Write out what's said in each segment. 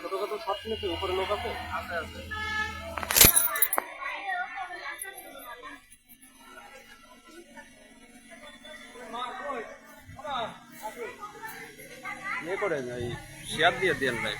ছোটখাটো শট নিতে উপরে লোক আছে? আছে আছে। ইয়ে করে এই শেয়ার দিয়ে দেন ভাই।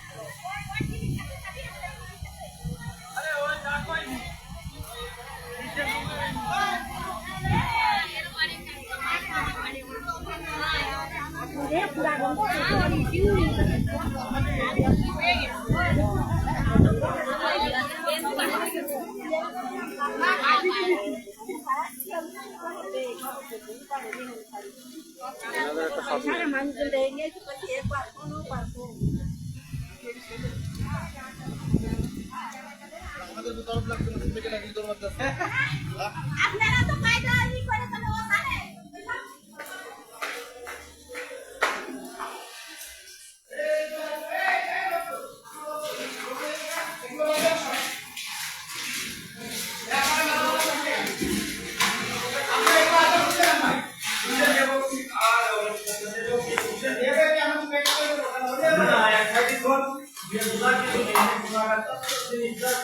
আপনারা তো কায়দা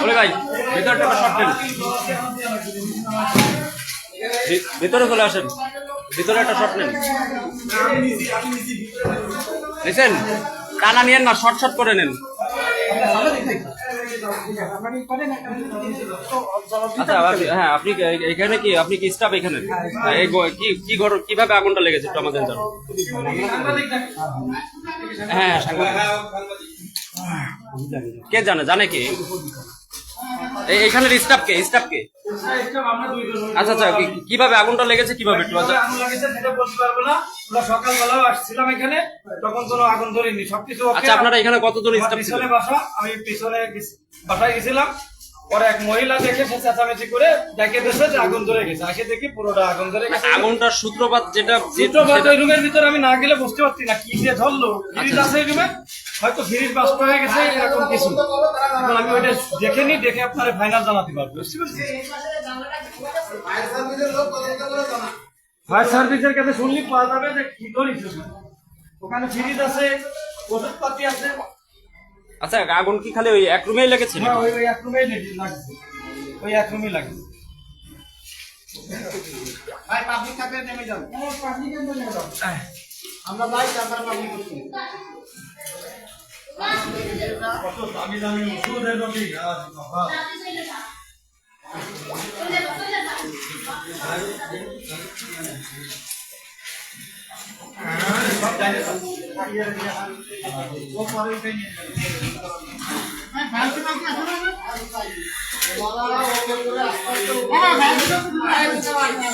বলে ভাই, ভিতরটা ভি- ভিতরে চলে আসেন। ভিতরে একটা শট নেন। নিছেন? টানা নিয়েন না, শর্ট শর্ট করে নেন। আচ্ছা হ্যাঁ আপনি এখানে কি আপনি কি স্টাফ এখানে? এই কি কি কীভাবে আগুনটা লেগেছে একটু আমাদের জানান। হ্যাঁ কে জানে জানে কি? এইখানের স্টাফ কে স্টাফ কে? আচ্ছা আচ্ছা কীভাবে আগুনটা লেগেছে কীভাবে আগুন লাগেছে সেটা বলতে পারব না। আমরা সকালবেলাও আসছিলাম এখানে তখন কোনো আগুন ধরিনি। সবকিছু আচ্ছা আপনারা এখানে কতজন স্টাফ ছিল পিছনে বাসা আমি পিছনে বাসায় গেছিলাম। পরে এক মহিলা দেখে সে চেঁচামেচি করে দেখে দেশে যে আগুন ধরে গেছে। আসে দেখি পুরোটা আগুন ধরে গেছে। আগুনটার সূত্রপাত যেটা চিত্রপাত সেটা- ওই রুমের ভিতরে আমি না গেলে বুঝতে পারছি না কি যে ধরলো। ফ্রিজ আচ্ছা। আছে এই রুমে হয়তো ফ্রিজ বাস্ট হয়ে গেছে এরকম কিছু। আমি ওইটা দেখে নি দেখে আপনার ফাইনাল জানাতে পারব। বুঝতে পারছি ফায়ার সার্ভিসের কাছে শুনলি পাওয়া যাবে যে কি করেছে ওখানে ফ্রিজ আছে ওষুধপাতি আছে। আচ্ছা আগুন কি খালি ওই এক রুমেই লেগেছে হ্যাঁ ওই ওই এক রুমেই লাগছে ওই এক রুমেই লাগছে ভাই পাবলিক থাকলে নেমে যান। আহ, আমরা যাই তারপর পাবলিক করছি। কত দামি দামি ওষুধ এলো কি গাছ বাবা সব জায়গায় ও পরে উঠে নিয়ে যাবে ভাই ফালতু পাবলিক আসো না ওরা ওকে করে আস্তে আস্তে হ্যাঁ ভাই ভাই বুঝতে পারছি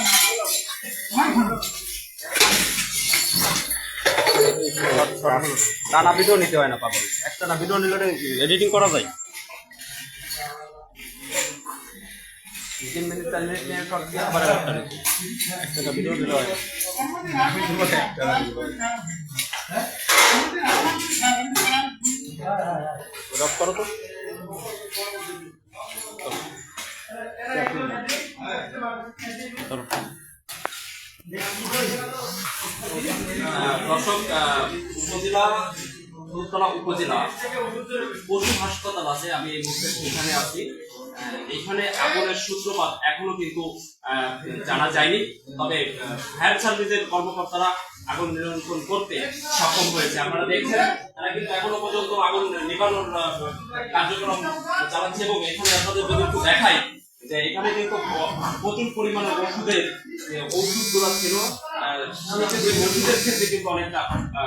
টানা ভিডিও নিতে হয় না পাগল। একটা না ভিডিও নিলে এডিটিং করা যায়। তিন মিনিট মিনিট নিয়ে শর্ট করো তো। ধরো। দর্শক উপজেলা দুধতলা উপজেলা পশু হাসপাতাল আছে আমি এই মুহূর্তে এখানে আছি। এখানে আগুনের সূত্রপাত এখনও কিন্তু জানা যায়নি। তবে ফায়ার সার্ভিসের কর্মকর্তারা আগুন নিয়ন্ত্রণ করতে সক্ষম হয়েছে। আপনারা দেখছেন তারা কিন্তু এখনও পর্যন্ত আগুন নিবানোর আহ, কার্যক্রম চালাচ্ছে এবং এখানে আপনাদের যদি একটু দেখাই যে এখানে কিন্তু প্রচুর পরিমাণে ওষুধের ওষুধ ওষুধগুলো ছিল সেক্ষেত্রে ওষুধের ক্ষেত্রে কিন্তু অনেকটা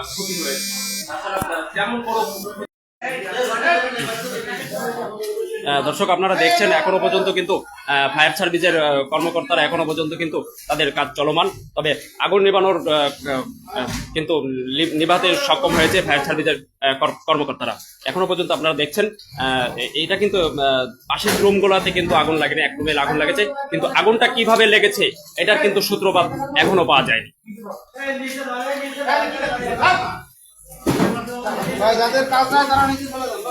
ক্ষতি হয়েছে। তাছাড়া তেমন কোনো দর্শক, আপনারা দেখছেন এখনও পর্যন্ত কিন্তু ফায়ার সার্ভিসের কর্মকর্তারা এখনও পর্যন্ত কিন্তু তাদের কাজ চলমান। তবে আগুন নিবানোর কিন্তু নিভাতে সক্ষম হয়েছে ফায়ার সার্ভিসের কর্মকর্তারা। এখনও পর্যন্ত আপনারা দেখছেন এইটা কিন্তু পাশের রুমগুলোতে কিন্তু আগুন লাগেনি, এক রুমে আগুন লেগেছে। কিন্তু আগুনটা কীভাবে লেগেছে, এটার কিন্তু সূত্রপাত এখনও পাওয়া যায়নি। যাদের কাজ নাই, তারা নিচে চলে যান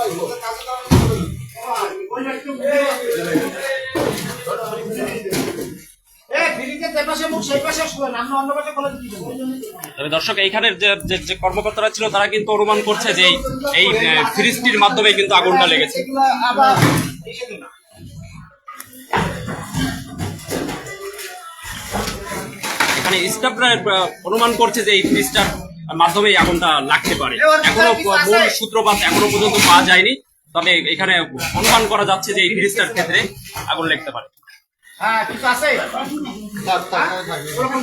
তবে দর্শক এইখানের যে কর্মকর্তারা ছিল তারা কিন্তু অনুমান করছে যে এই- ফ্রিজটির মাধ্যমে কিন্তু আগুনটা লেগেছে। এখানে স্টাফরা অনুমান করছে যে এই ফ্রিজটার মাধ্যমে আগুনটা লাগতে পারে। এখনও মূল সূত্রপাত এখনও পর্যন্ত পাওয়া যায়নি। তবে এখানে অনুমান করা যাচ্ছে যে এই ফ্রিজটার ক্ষেত্রে আগুন লাগতে পারে। হ্যাঁ? হ্যাঁ? ওরকম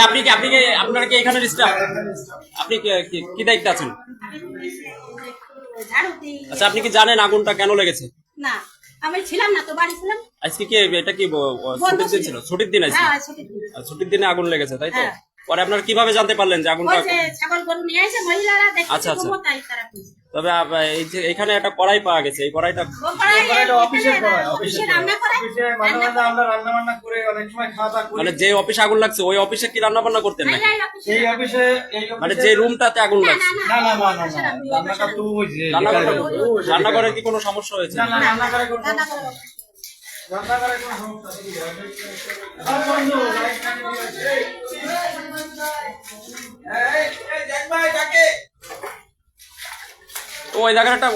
আপনি কি আপনি কি আপনার কি এখানে স্টাফ আপনি কি- দায়িত্বে আছেন? আচ্ছা আপনি কি জানেন আগুনটা কেন লেগেছে? না আমি ছিলাম না তো বাড়ি ছিলাম। আজকে কি এটা কি ছুটির দিন ছিল? ছুটির দিন আজকে? হ্যাঁ ছুটির দিন। আর ছুটির দিনে আগুন লেগেছে তাই তো? হ্যাঁ। পরে আপনারা কীভাবে জানতে পারলেন যে আগুনটা ছাগল গরু নিয়ে এসে মহিলারা দেখে আচ্ছা, আচ্ছা। তাই তারা তবে এই যে এখানে একটা কড়াই পাওয়া গেছে এই কড়াইটা ও পাড়ায় এটা অফিসের এখানে করায়, অফিসে রান্না করে অফিসে মাঝে রান্না মাঝে আমরা রান্না বান্না করে অনেক সময় খাওয়া দাওয়া করি মানে যে অফিসে আগুন লাগছে ওই অফিসে কি রান্না বান্না করতেন না মহিলার এই অফিসে এই মানে যে রুমটাতে আগুন লাগছে না না না না না রান্নাটা তো ওই যে রান্নাঘরে রান্নাঘরে কি কোনো সমস্যা হয়েছে না না রান্না করে কোনো রান্না করে অফিসে। রান্না করে কোনো সমস্যা ওই জায়গায় একটা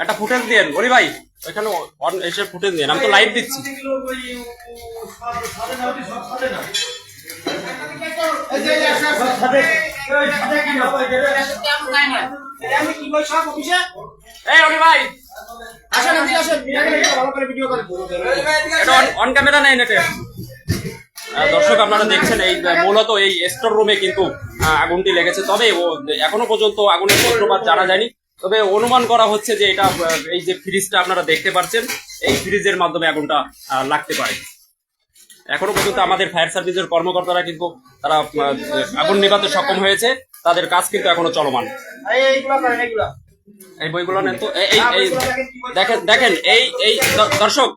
একটা ফুটেজ দিয়েন বলি ভাই ওইখানে এসে ফুটেজ দিয়েন আমি তো লাইভ দিচ্ছি এই ভাই আসেন, এদিকে আসেন। ভালো করে ভিডিও করেন। অন ক্যামেরা নেই নেটে দর্শক আপনারা দেখছেন এই মূলত এই স্টোর রুমে কিন্তু আগুনটি লেগেছে। তবে এখনও পর্যন্ত আগুনের সূত্রপাত জানা যায়নি। তবে অনুমান করা হচ্ছে যে এটা এই যে ফ্রিজটা আপনারা দেখতে পাচ্ছেন এই ফ্রিজের মাধ্যমে আগুনটা লাগতে পারে। এখনও পর্যন্ত আমাদের ফায়ার সার্ভিসের কর্মকর্তারা কিন্তু তারা আগুন নেভাতে সক্ষম হয়েছে। তাদের কাজ কিন্তু এখনও চলমান। এই, বইগুলো নেন তো? এই- এই দেখেন দেখেন এই এই দর্শক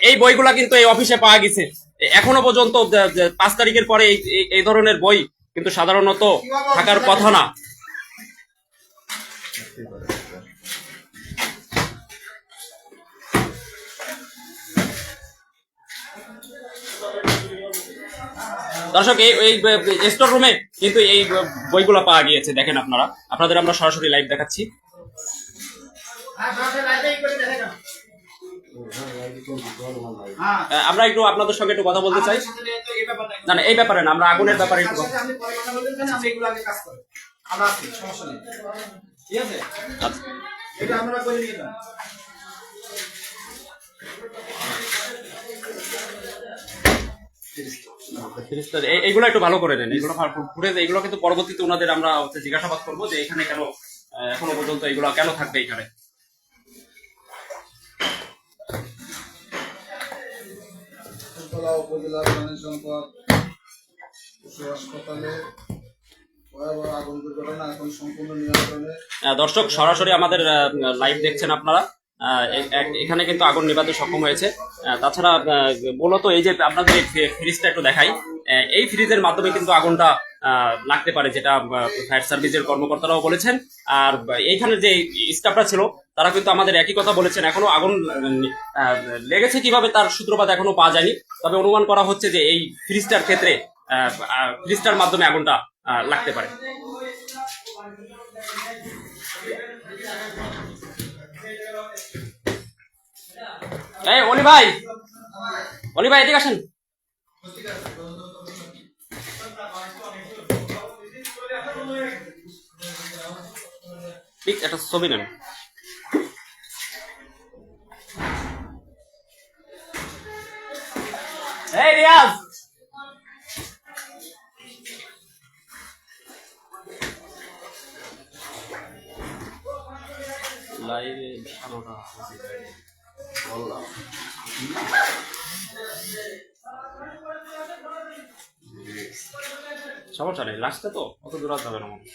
এই বইগুলা কিন্তু এই অফিসে পাওয়া গেছে। এখনও পর্যন্ত পাঁচ তারিখের পরে এই ধরনের বই কিন্তু সাধারণত থাকার কথা না। দর্শক, এই এই স্টোর রুমে কিন্তু এই বইগুলো পাওয়া গিয়েছে, দেখেন আপনারা। আপনাদের আমরা সরাসরি লাইভ দেখাচ্ছি। আমরা একটু আপনাদের সঙ্গে একটু কথা বলতে চাই। না না এই ব্যাপারে না আমরা আগুনের ব্যাপারে একটু এগুলো এইগুলো একটু ভালো করে নেন এগুলো ফুটে এইগুলো কিন্তু পরবর্তীতে ওনাদের আমরা হচ্ছে জিজ্ঞাসাবাদ করব যে এখানে কেন এখনও পর্যন্ত এগুলো কেন থাকবে এখানে। ফুলতলা উপজেলার প্রাণী সম্পদ পশু হাসপাতালে দর্শক, সরাসরি আমাদের লাইভ দেখছেন আপনারা। এখানে কিন্তু আগুন নেভাতে সক্ষম হয়েছে। তাছাড়া মূলত এই যে আপনাদের ফ্রিজটা একটু দেখাই। এই ফ্রিজের মাধ্যমে কিন্তু আগুনটা লাগতে পারে, যেটা ফায়ার সার্ভিসের কর্মকর্তারাও বলেছেন। আর এইখানে যে স্টাফরা ছিল তারা কিন্তু আমাদের একই কথা বলেছেন। এখনও আগুন লেগেছে কীভাবে তার সূত্রপাত এখনও পাওয়া যায়নি। তবে অনুমান করা হচ্ছে যে এই ফ্রিজটার ক্ষেত্রে ফ্রিজটার মাধ্যমে আগুনটা লাগতে পারে। এই, অলি ভাই! অলি ভাই, এদিকে আসেন। একটা ছবি নেন। এই রিয়াজ। লাইভে ভালোটা বললাম। সমস্যা নেই লাস্টে তো অত দূর যাবে না মনে।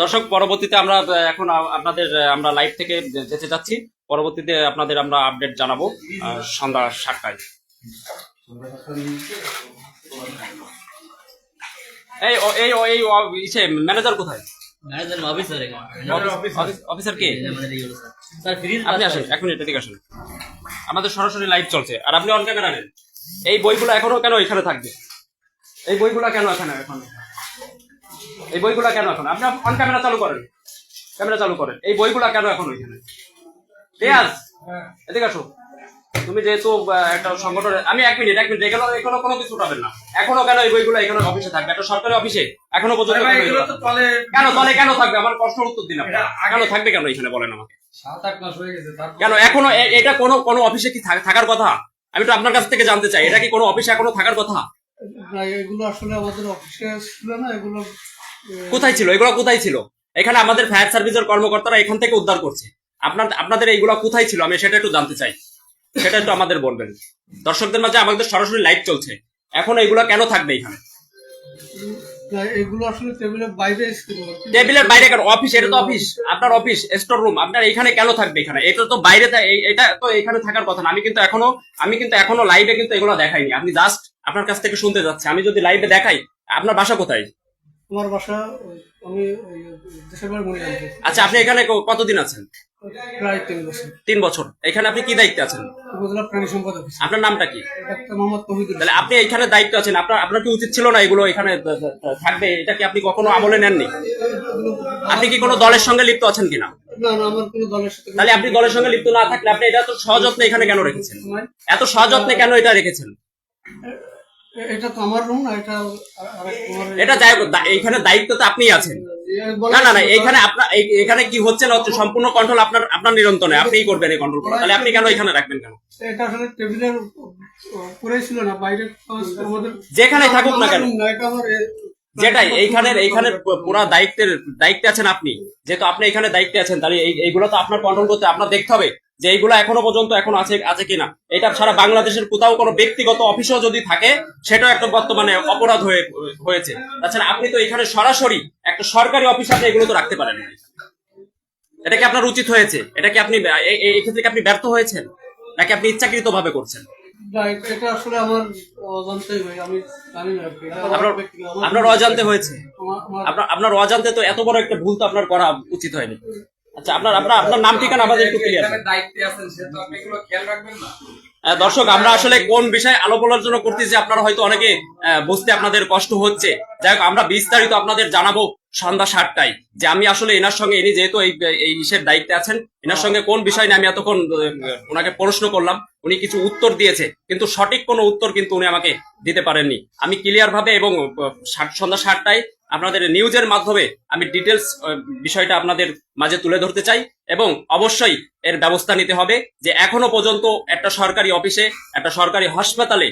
দর্শক, পরবর্তীতে আমরা এখন আপনাদের আমরা লাইভ থেকে যেতে যাচ্ছি। পরবর্তীতে আপনাদের আমরা আপডেট জানাব সন্ধ্যা সাতটায়। এই ও- এই ও- এই ইসে ম্যানেজার কোথায়? ম্যানেজার অফিসার অফিসার কে? আপনি আসেন এক মিনিট এদিকে আসেন। আমাদের সরাসরি লাইভ চলছে। আর আপনি অন ক্যামেরা নেন। এই বইগুলো এখনও কেন এখানে থাকবে? এই বইগুলো কেন এখানে এখন? এই বইগুলো কেন এখন? আপনি অন ক্যামেরা চালু করেন। ক্যামেরা চালু করেন। এই বইগুলো কেন এখন ওইখানে? রিয়াজ এদিকে আসো। তুমি যেহেতু একটা সংগঠনের আমি এক মিনিট এক মিনিট এগুলো এখনও কোনো কিছু উঠাবেন না। এখনও কেন এই বইগুলো এখানে অফিসে থাকবে? একটা সরকারি অফিসে? এখনও পর্যন্ত কেন তলে কেন থাকবে? আমার প্রশ্ন উত্তর দিন আপনি কেন থাকবে কেন এখানে বলেন আমাকে? হয়ে কেন এখনও এটা কোনো কোনো অফিসে কি থাকার কথা? আমি তো আপনার কাছ থেকে জানতে চাই এটা কি কোনো অফিসে এখনও থাকার কথা? এগুলো আসলে আমাদের অফিসে ছিল না এগুলো কোথায় ছিল? এগুলো কোথায় ছিল? এখানে আমাদের ফায়ার সার্ভিসের কর্মকর্তারা এখান থেকে উদ্ধার করছে। আপনার আপনাদের এইগুলো কোথায় ছিল? আমি সেটা একটু জানতে চাই। সেটা একটু আমাদের বলবেন। দর্শকদের মাঝে আমাদের সরাসরি লাইভ চলছে। এখন এইগুলো কেন থাকবে এখানে? এগুলো আসলে টেবিলের বাইরে টেবিলের বাইরে কেন? অফিস এটা তো অফিস আপনার অফিস স্টোর রুম আপনার এখানে কেন থাকবে এখানে? এটা তো বাইরে এটা তো এখানে থাকার কথা না। আমি কিন্তু এখনও আমি কিন্তু এখনও লাইভে কিন্তু এগুলো দেখাইনি। আপনি জাস্ট আপনার কাছ থেকে শুনতে যাচ্ছি। আমি যদি লাইভে দেখাই আপনার বাসা কোথায়? আমার বাসা আমি দেশের বাড়ি আচ্ছা আপনি এখানে কতদিন আছেন? প্রায় তিন বছর। তিন বছর। এখানে আপনি কি দায়িত্বে আছেন? উপজেলা প্রাণী সম্পদ অফিস আপনার নামটা কি? ডাক্তার মোহাম্মদ তহিদুল তাহলে আপনি এখানে দায়িত্ব আছেন। আপনার আপনার কি উচিত ছিল না এগুলো এখানে থাকবে? এটা কি আপনি কখনো আমলে নেননি? আপনি কি কোনো দলের সঙ্গে লিপ্ত আছেন কিনা? না না আমার কোনো দলের সাথে তাহলে আপনি দলের সঙ্গে লিপ্ত না থাকলে আপনি এটা তো সযত্নে এখানে কেন রেখেছেন? এত সযত্নে কেন এটা রেখেছেন? এটা তো আমার রুম না এটা এটা যাই এইখানে দায়িত্ব তো আপনিই আছেন। না না না এখানে এইখানে আপনার এখানে কি হচ্ছে না হচ্ছে সম্পূর্ণ কন্ট্রোল আপনার আপনার নিয়ন্ত্রণে আপনিই করবেন এই কন্ট্রোল করা। তাহলে আপনি কেন এখানে রাখবেন কেন? এটা আসলে টেবিলের উপরে ছিল না বাইরে আমাদের থাকুক না কেন। যেটাই এইখানের এইখানের পুরো দায়িত্বের দায়িত্বে আছেন আপনি। যেহেতু আপনি এখানে দায়িত্বে আছেন তাহলে এই এইগুলো তো আপনার কন্ট্রোল করতে আপনার দেখতে হবে। যে এইগুলো এখনও পর্যন্ত এখন আছে আছে কিনা। এটা সারা বাংলাদেশের কোথাও কোনো ব্যক্তিগত অফিসও যদি থাকে সেটাও একটা বর্তমানে অপরাধ হয়ে হয়েছে। তাছাড়া আপনি তো এখানে সরাসরি একটা সরকারি অফিস আপনি এগুলো তো রাখতে পারেন। এটা কি আপনার উচিত হয়েছে? এটা কি আপনি এই- ক্ষেত্রে কি আপনি ব্যর্থ হয়েছেন? নাকি আপনি ইচ্ছাকৃত ভাবে করছেন এটা- এটা আসলে আমার অজান্তেই আমি জানি না আর কি। এটা আমার আপনার অজান্তে হয়েছে। আপনার অজান্তে তো এত বড় একটা ভুল তো আপনার করা উচিত হয়নি। আচ্ছা আপনার আপনার আপনার নাম ঠিকানা আমাদের একটু ক্লিয়ার দায়িত্বে আছেন সে তো আপনি এগুলো খেয়াল রাখবেন না। দর্শক আমরা আসলে কোন বিষয়ে আলো বলার জন্য করতেছি আপনারা হয়তো অনেকে বুঝতে আপনাদের কষ্ট হচ্ছে। যাই হোক আমরা বিস্তারিত আপনাদের জানাব সন্ধ্যা সাতটায়। যে আমি আসলে এনার সঙ্গে ইনি যেহেতু এই এই ইসের দায়িত্বে আছেন এনার সঙ্গে কোন বিষয় নিয়ে আমি এতক্ষণ ওনাকে প্রশ্ন করলাম উনি কিছু উত্তর দিয়েছে কিন্তু সঠিক কোনো উত্তর কিন্তু উনি আমাকে দিতে পারেননি। আমি ক্লিয়ার ভাবে এবং সন্ধ্যা সাতটায় আপনাদের নিউজের মাধ্যমে আমি ডিটেলস বিষয়টা আপনাদের মাঝে তুলে ধরতে চাই এবং অবশ্যই এর ব্যবস্থা নিতে হবে যে এখনও পর্যন্ত একটা সরকারি অফিসে একটা সরকারি হাসপাতালে